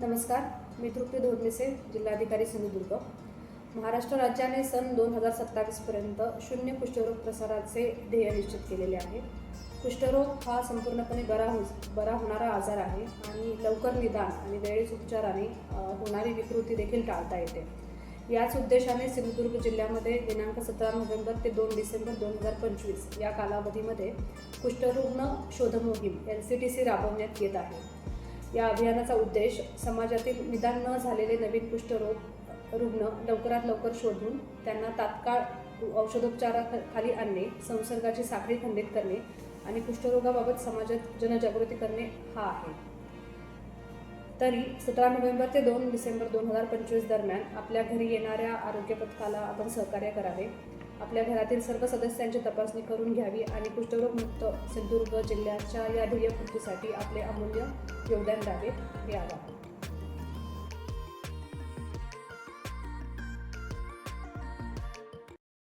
नमस्कार मी तृप्ती धोरणेसे जिल्हाधिकारी सिंधुदुर्ग महाराष्ट्र राज्याने सन दोन हजार सत्तावीसपर्यंत शून्य कुष्ठरोग प्रसाराचे ध्येय निश्चित केलेले आहे. कुष्ठरोग हा संपूर्णपणे बरा हो बरा होणारा आजार आहे आणि लवकर निदान आणि वेळेस उपचाराने होणारी विकृती देखील टाळता येते. याच उद्देशाने सिंधुदुर्ग जिल्ह्यामध्ये दिनांक सतरा नोव्हेंबर ते दोन डिसेंबर दोन हजार पंचवीस या कालावधीमध्ये कुष्ठरुग्ण शोधमोहीम एल सी टी सी राबवण्यात येत आहे. या अभियानाचा उद्देश समाजातील निदान न झालेले नवीन कुष्ठरोग रुग्ण लवकरात लवकर शोधून त्यांना तात्काळ औषधोपचाराखाली आणणे संसर्गाची साखळी खंडित करणे आणि कुष्ठरोगाबाबत समाजात जनजागृती करणे हा आहे. तरी सतरा नोव्हेंबर ते दोन डिसेंबर दोन हजार पंचवीस दरम्यान आपल्या घरी येणाऱ्या आरोग्य पथकाला आपण सहकार्य करावे. आपल्या घरातील सर्व सदस्यांची तपासणी करून घ्यावी आणि कुष्ठरोगमुक्त सिंधुदुर्ग जिल्ह्याच्या या ध्येयपूर्तीसाठी आपले अमूल्य योगदान द्यावे हे आवाहन.